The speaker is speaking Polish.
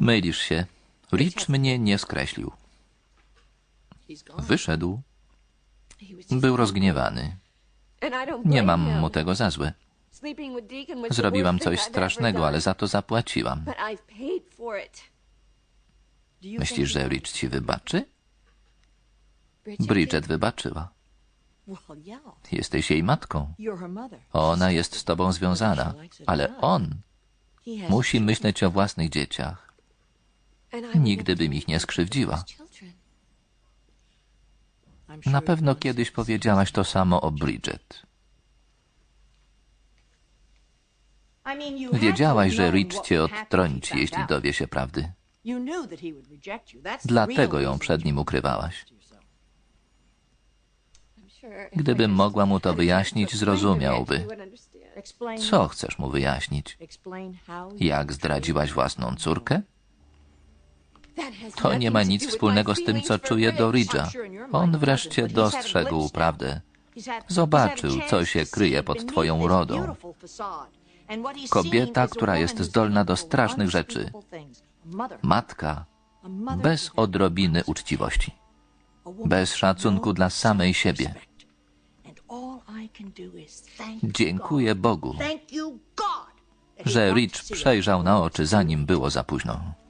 Mylisz się. Rich mnie nie skreślił. Wyszedł. Był rozgniewany. Nie mam mu tego za złe. Zrobiłam coś strasznego, ale za to zapłaciłam. Myślisz, że. Rich ci wybaczy? Bridget, wybaczyła. Jesteś jej matką. Ona jest z tobą związana, ale on musi myśleć o własnych dzieciach. Nigdy bym ich nie skrzywdziła. Na pewno kiedyś powiedziałaś to samo o Bridget. Wiedziałaś, że Rich cię odtrąci, jeśli dowie się prawdy. Dlatego ją przed nim ukrywałaś. Gdybym mogła mu to wyjaśnić, zrozumiałby. Co chcesz mu wyjaśnić? Jak zdradziłaś własną córkę? To nie ma nic wspólnego z tym, co for czuję do. Ridge'a. On wreszcie dostrzegł prawdę. Zobaczył, co się kryje pod twoją urodą. Kobieta, która jest zdolna do strasznych rzeczy. Matka bez odrobiny uczciwości. bez szacunku dla samej siebie. Dziękuję Bogu, że Rich przejrzał na oczy, zanim było za późno.